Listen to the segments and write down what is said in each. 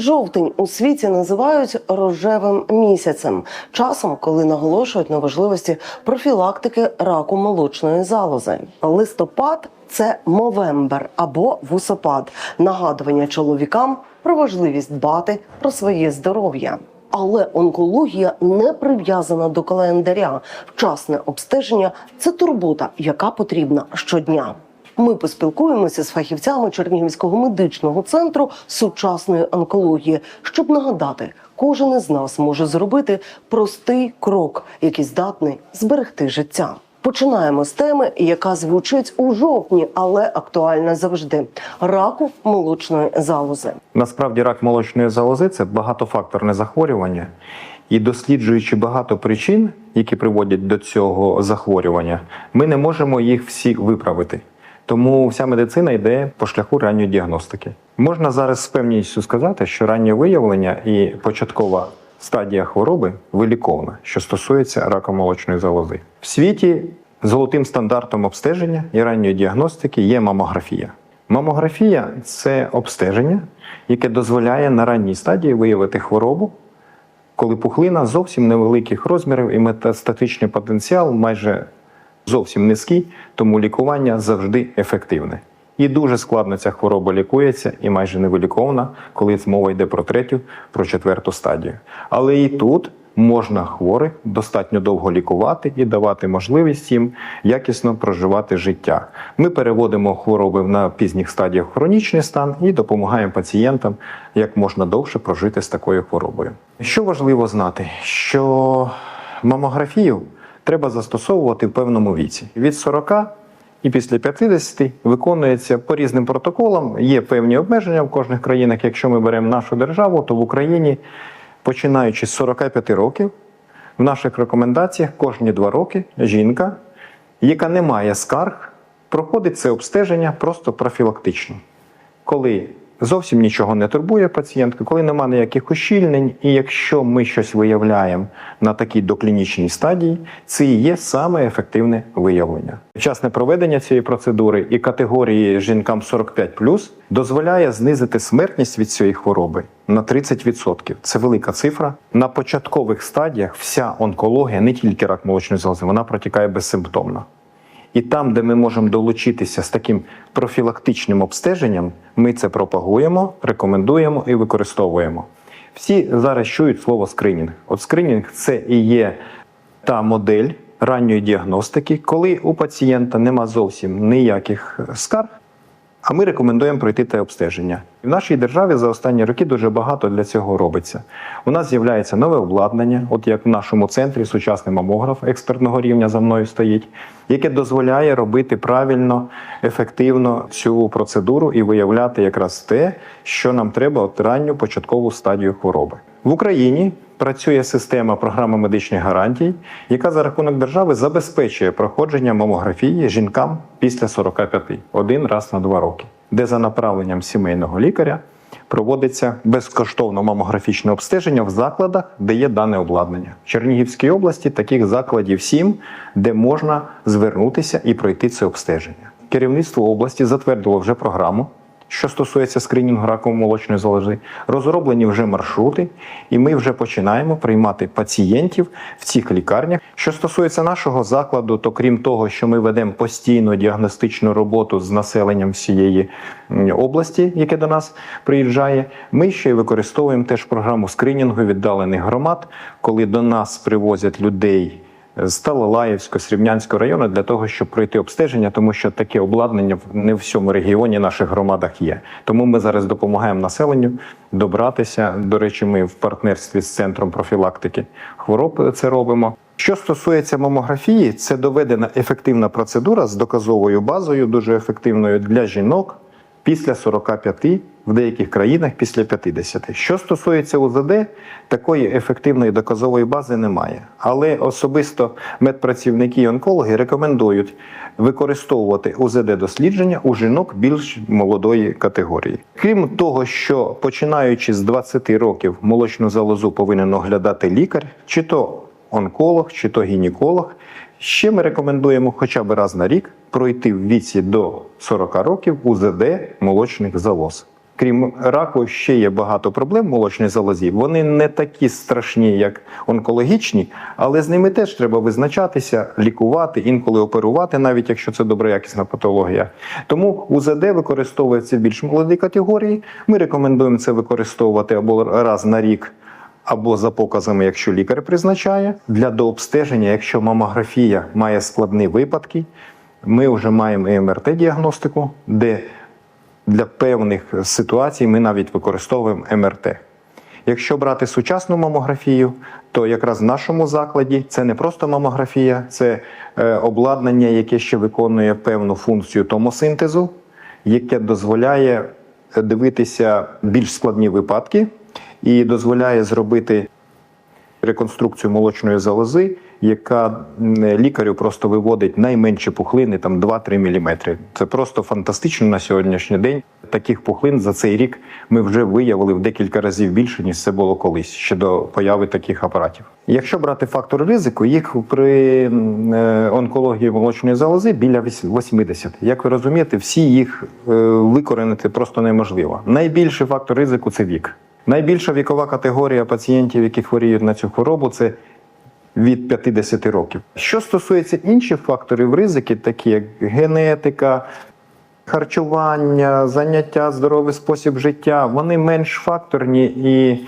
Жовтень у світі називають рожевим місяцем, часом, коли наголошують на важливості профілактики раку молочної залози. Листопад це мовембер або вусопад, нагадування чоловікам про важливість дбати про своє здоров'я. Але онкологія не прив'язана до календаря. Вчасне обстеження це турбота, яка потрібна щодня. Ми поспілкуємося з фахівцями Чернігівського медичного центру сучасної онкології, щоб нагадати, кожен із нас може зробити простий крок, який здатний зберегти життя. Починаємо з теми, яка звучить у жовтні, але актуальна завжди раку молочної залози. Насправді рак молочної залози це багатофакторне захворювання, і досліджуючи багато причин, які приводять до цього захворювання, ми не можемо їх всі виправити. Тому вся медицина йде по шляху ранньої діагностики. Можна зараз з певністю сказати, що раннє виявлення і початкова стадія хвороби виліковна, що стосується раку молочної залози. В світі золотим стандартом обстеження і ранньої діагностики є мамографія. Мамографія це обстеження, яке дозволяє на ранній стадії виявити хворобу, коли пухлина зовсім невеликих розмірів і метастатичний потенціал майже зовсім низький, тому лікування завжди ефективне. І дуже складно ця хвороба лікується і майже невилікована, коли мова йде про третю, про четверту стадію. Але і тут можна хворих достатньо довго лікувати і давати можливість їм якісно проживати життя. Ми переводимо хвороби на пізніх стадіях хронічний стан і допомагаємо пацієнтам як можна довше прожити з такою хворобою. Що важливо знати, що мамографію треба застосовувати в певному віці від 40 і після 50 виконується по різним протоколам. Є певні обмеження в кожних країнах. Якщо ми беремо нашу державу, то в Україні, починаючи з 45 років, в наших рекомендаціях кожні два роки жінка, яка не має скарг, проходить це обстеження просто профілактично. Коли зовсім нічого не турбує пацієнтку, коли немає ніяких ущільнень, і якщо ми щось виявляємо на такій доклінічній стадії, це і є саме ефективне виявлення. Вчасне проведення цієї процедури і категорії жінкам 45+, дозволяє знизити смертність від цієї хвороби на 30%. Це велика цифра. На початкових стадіях вся онкологія, не тільки рак молочної залози, вона протікає безсимптомно. І там, де ми можемо долучитися з таким профілактичним обстеженням, ми це пропагуємо, рекомендуємо і використовуємо. Всі зараз чують слово скринінг. От скринінг це і є та модель ранньої діагностики, коли у пацієнта нема зовсім ніяких скарг. А ми рекомендуємо пройти те обстеження. В нашій державі за останні роки дуже багато для цього робиться. У нас з'являється нове обладнання, от як в нашому центрі сучасний мамограф експертного рівня за мною стоїть, яке дозволяє робити правильно, ефективно цю процедуру і виявляти якраз те, що нам треба от ранню початкову стадію хвороби. В Україні працює система програми медичних гарантій, яка за рахунок держави забезпечує проходження мамографії жінкам після 45 один раз на два роки, де за направленням сімейного лікаря проводиться безкоштовно мамографічне обстеження в закладах, де є дане обладнання. В Чернігівській області таких закладів сім, де можна звернутися і пройти це обстеження. Керівництво області затвердило вже програму що стосується скринінгу раку молочної залози, розроблені вже маршрути, і ми вже починаємо приймати пацієнтів в цих лікарнях. Що стосується нашого закладу, то крім того, що ми ведемо постійну діагностичну роботу з населенням всієї області, яке до нас приїжджає, ми ще й використовуємо теж програму скринінгу віддалених громад, коли до нас привозять людей з Талалаївського, Срібнянського району для того, щоб пройти обстеження, тому що таке обладнання не в всьому регіоні наших громадах є. Тому ми зараз допомагаємо населенню добратися. До речі, ми в партнерстві з центром профілактики хвороб це робимо. Що стосується мамографії, це доведена ефективна процедура з доказовою базою, дуже ефективною для жінок після 45, в деяких країнах після 50. Що стосується УЗД, такої ефективної доказової бази немає. Але особисто медпрацівники і онкологи рекомендують використовувати УЗД-дослідження у жінок більш молодої категорії. Крім того, що починаючи з 20 років молочну залозу повинен оглядати лікар, чи то онколог, чи то гінеколог. Ще ми рекомендуємо хоча б раз на рік пройти в віці до 40 років УЗД молочних залоз. Крім раку, ще є багато проблем в молочній залозі. Вони не такі страшні, як онкологічні, але з ними теж треба визначатися, лікувати, інколи оперувати, навіть якщо це доброякісна патологія. Тому УЗД використовується в більш молодій категорії. Ми рекомендуємо це використовувати або раз на рік. Або за показами, якщо лікар призначає, для дообстеження, якщо мамографія має складні випадки, ми вже маємо МРТ-діагностику, де для певних ситуацій ми навіть використовуємо МРТ. Якщо брати сучасну мамографію, то якраз в нашому закладі це не просто мамографія, це е, обладнання, яке ще виконує певну функцію томосинтезу, яке дозволяє дивитися більш складні випадки і дозволяє зробити реконструкцію молочної залози, яка лікарю просто виводить найменші пухлини, там 2-3 мм. Це просто фантастично на сьогоднішній день. Таких пухлин за цей рік ми вже виявили в декілька разів більше, ніж це було колись ще до появи таких апаратів. Якщо брати фактори ризику, їх при е, онкології молочної залози біля вісь- 80. Як ви розумієте, всі їх е, викоренити просто неможливо. Найбільший фактор ризику це вік. Найбільша вікова категорія пацієнтів, які хворіють на цю хворобу, це від 50 років. Що стосується інших факторів ризики, такі як генетика, харчування, заняття, здоровий спосіб життя, вони менш факторні і,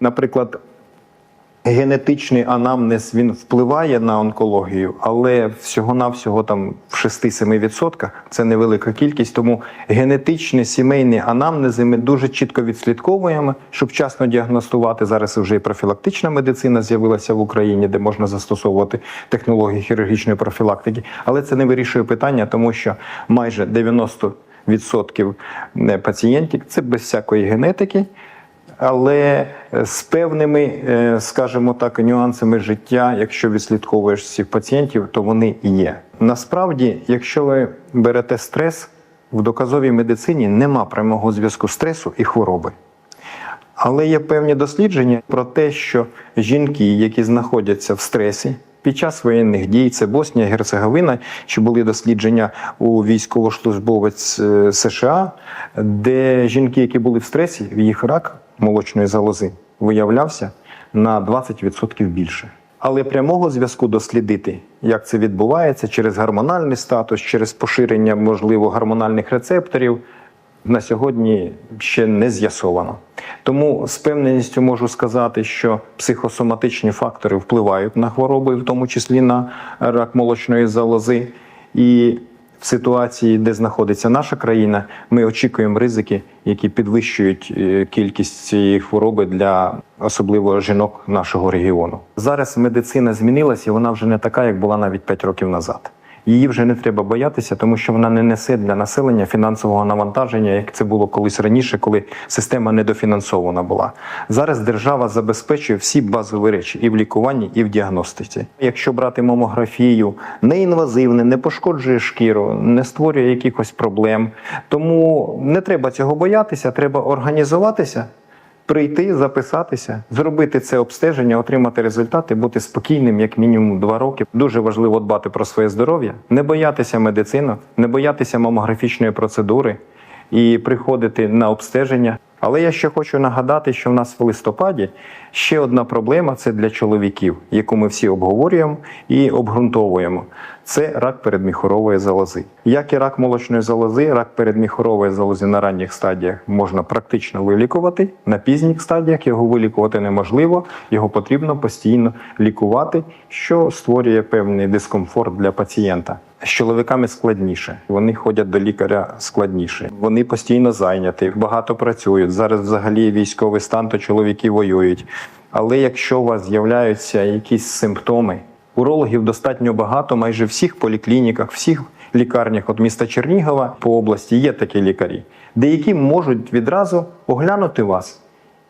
наприклад, генетичний анамнез він впливає на онкологію, але всього-навсього там в 6-7% це невелика кількість. Тому генетичні сімейні анамнези ми дуже чітко відслідковуємо, щоб вчасно діагностувати. Зараз вже і профілактична медицина з'явилася в Україні, де можна застосовувати технології хірургічної профілактики. Але це не вирішує питання, тому що майже 90% пацієнтів це без всякої генетики але з певними, е, скажімо так, нюансами життя, якщо відслідковуєш цих пацієнтів, то вони і є. Насправді, якщо ви берете стрес, в доказовій медицині нема прямого зв'язку стресу і хвороби. Але є певні дослідження про те, що жінки, які знаходяться в стресі під час воєнних дій, це Боснія, Герцеговина, чи були дослідження у військовослужбовець е, США, де жінки, які були в стресі, в їх рак молочної залози виявлявся на 20% більше. Але прямого зв'язку дослідити, як це відбувається через гормональний статус, через поширення, можливо, гормональних рецепторів, на сьогодні ще не з'ясовано. Тому з певненістю можу сказати, що психосоматичні фактори впливають на хвороби, в тому числі на рак молочної залози. І в ситуації, де знаходиться наша країна, ми очікуємо ризики, які підвищують е, кількість цієї хвороби для особливо жінок нашого регіону. Зараз медицина змінилася, вона вже не така, як була навіть 5 років назад. Її вже не треба боятися, тому що вона не несе для населення фінансового навантаження, як це було колись раніше, коли система недофінансована була. Зараз держава забезпечує всі базові речі і в лікуванні, і в діагностиці. Якщо брати мамографію, неінвазивне, не пошкоджує шкіру, не створює якихось проблем. Тому не треба цього боятися, треба організуватися прийти, записатися, зробити це обстеження, отримати результати, бути спокійним як мінімум два роки. Дуже важливо дбати про своє здоров'я, не боятися медицину, не боятися мамографічної процедури і приходити на обстеження. Але я ще хочу нагадати, що в нас в листопаді ще одна проблема це для чоловіків, яку ми всі обговорюємо і обґрунтовуємо. Це рак передміхорової залози. Як і рак молочної залози, рак передміхорової залози на ранніх стадіях можна практично вилікувати. На пізніх стадіях його вилікувати неможливо, його потрібно постійно лікувати, що створює певний дискомфорт для пацієнта. З чоловіками складніше. Вони ходять до лікаря складніше. Вони постійно зайняті, багато працюють. Зараз взагалі військовий стан, то чоловіки воюють. Але якщо у вас з'являються якісь симптоми, урологів достатньо багато, майже всіх поліклініках, всіх лікарнях от міста Чернігова по області є такі лікарі, деякі можуть відразу оглянути вас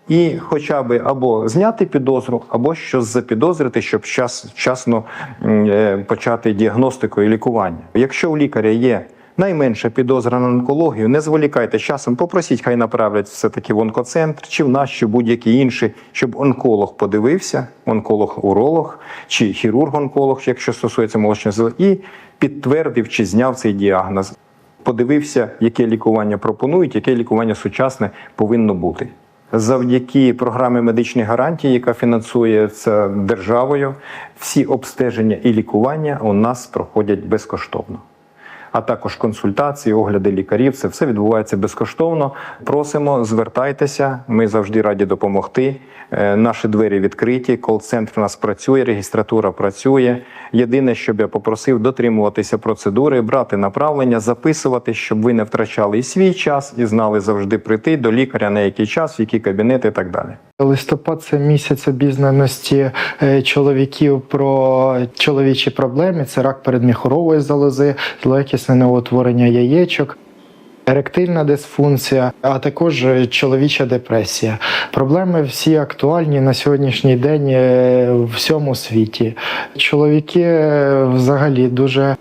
і хоча б або зняти підозру, або щось запідозрити, щоб час, вчасно е, почати діагностику і лікування. Якщо у лікаря є найменша підозра на онкологію, не зволікайте часом, попросіть, хай направлять все-таки в онкоцентр, чи в нас, чи будь-який інший, щоб онколог подивився, онколог-уролог чи хірург-онколог, якщо стосується молочної зали, і підтвердив чи зняв цей діагноз. подивився, яке лікування пропонують, яке лікування сучасне повинно бути. Завдяки програмі медичних гарантій, яка фінансується державою, всі обстеження і лікування у нас проходять безкоштовно. А також консультації, огляди лікарів, це все відбувається безкоштовно. Просимо, звертайтеся, ми завжди раді допомогти. Е, Наші двері відкриті, кол-центр у нас працює, регістратура працює. Єдине, що б я попросив дотримуватися процедури, брати направлення, записувати, щоб ви не втрачали і свій час, і знали завжди прийти до лікаря на який час, в які кабінети і так далі. Листопад це місяць обізнаності е, чоловіків про чоловічі проблеми. Це рак передміхорової залози, злоякісне новоутворення яєчок. Еректильна дисфункція, а також е, чоловіча депресія. Проблеми всі актуальні на сьогоднішній день е, в всьому світі. Чоловіки взагалі дуже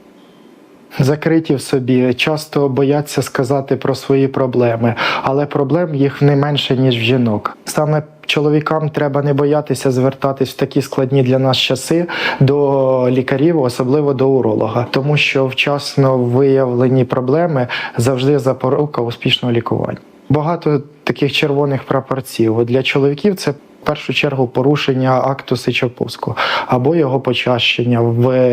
закриті в собі, часто бояться сказати про свої проблеми, але проблем їх не менше ніж в жінок. Саме чоловікам треба не боятися звертатись в такі складні для нас часи до лікарів, особливо до уролога, тому що вчасно виявлені проблеми завжди запорука успішного лікування. Багато таких червоних прапорців для чоловіків це. В першу чергу порушення акту сечопуску або його почащення,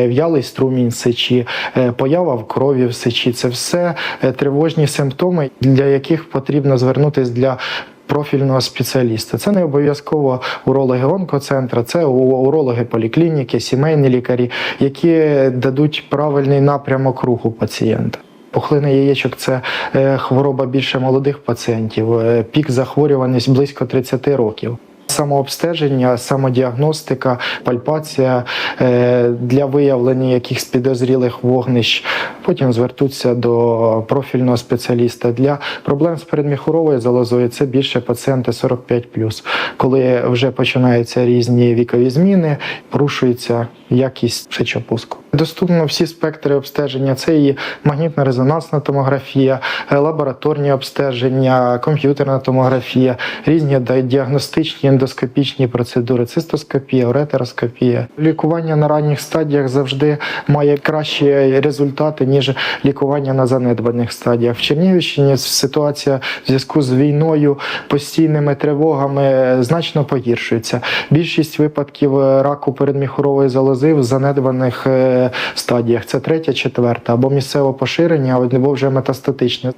в'ялий струмінь сечі, е, поява в крові в сечі це все е, тривожні симптоми, для яких потрібно звернутися для. Профільного спеціаліста це не обов'язково урологи онкоцентра, це урологи поліклініки, сімейні лікарі, які дадуть правильний напрямок руху пацієнта. Пухлина яєчок це е, хвороба більше молодих пацієнтів, е, пік захворюваність близько 30 років. Самообстеження, самодіагностика, пальпація е, для виявлення якихось підозрілих вогнищ. Потім звертуться до профільного спеціаліста. Для проблем з передміхуровою залозою це більше пацієнти 45+, коли вже починаються різні вікові зміни, порушується якість сечопуску. Доступно всі спектри обстеження. Це і магнітно-резонансна томографія, е, лабораторні обстеження, комп'ютерна томографія, різні діагностичні ендоскопічні процедури, цистоскопія, уретероскопія. Лікування на ранніх стадіях завжди має кращі результати ніж лікування на занедбаних стадіях. В Чернігівщині ситуація в зв'язку з війною, постійними тривогами значно погіршується. Більшість випадків раку передміхурової залози в занедбаних е, стадіях це третя, четверта або місцеве поширення, або вже метастатичне.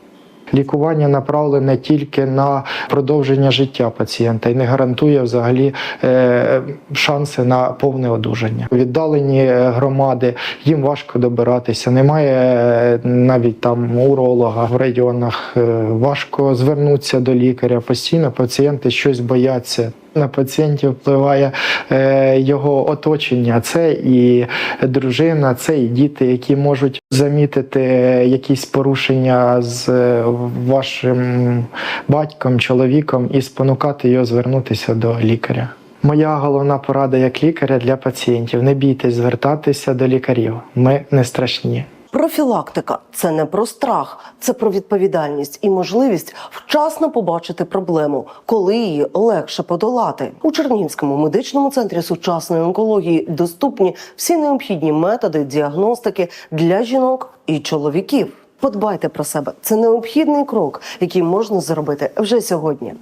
Лікування направлене тільки на продовження життя пацієнта і не гарантує взагалі е, шанси на повне одужання. Віддалені е, громади їм важко добиратися. Немає е, навіть там уролога в районах. Важко звернутися до лікаря. Постійно пацієнти щось бояться. На пацієнтів впливає е, його оточення. Це і дружина, це і діти, які можуть замітити якісь порушення з е, вашим батьком, чоловіком і спонукати його звернутися до лікаря. Моя головна порада як лікаря для пацієнтів: не бійтесь звертатися до лікарів. Ми не страшні. Профілактика це не про страх, це про відповідальність і можливість вчасно побачити проблему, коли її легше подолати. У Чернігівському медичному центрі сучасної онкології доступні всі необхідні методи діагностики для жінок і чоловіків. Подбайте про себе. Це необхідний крок, який можна зробити вже сьогодні.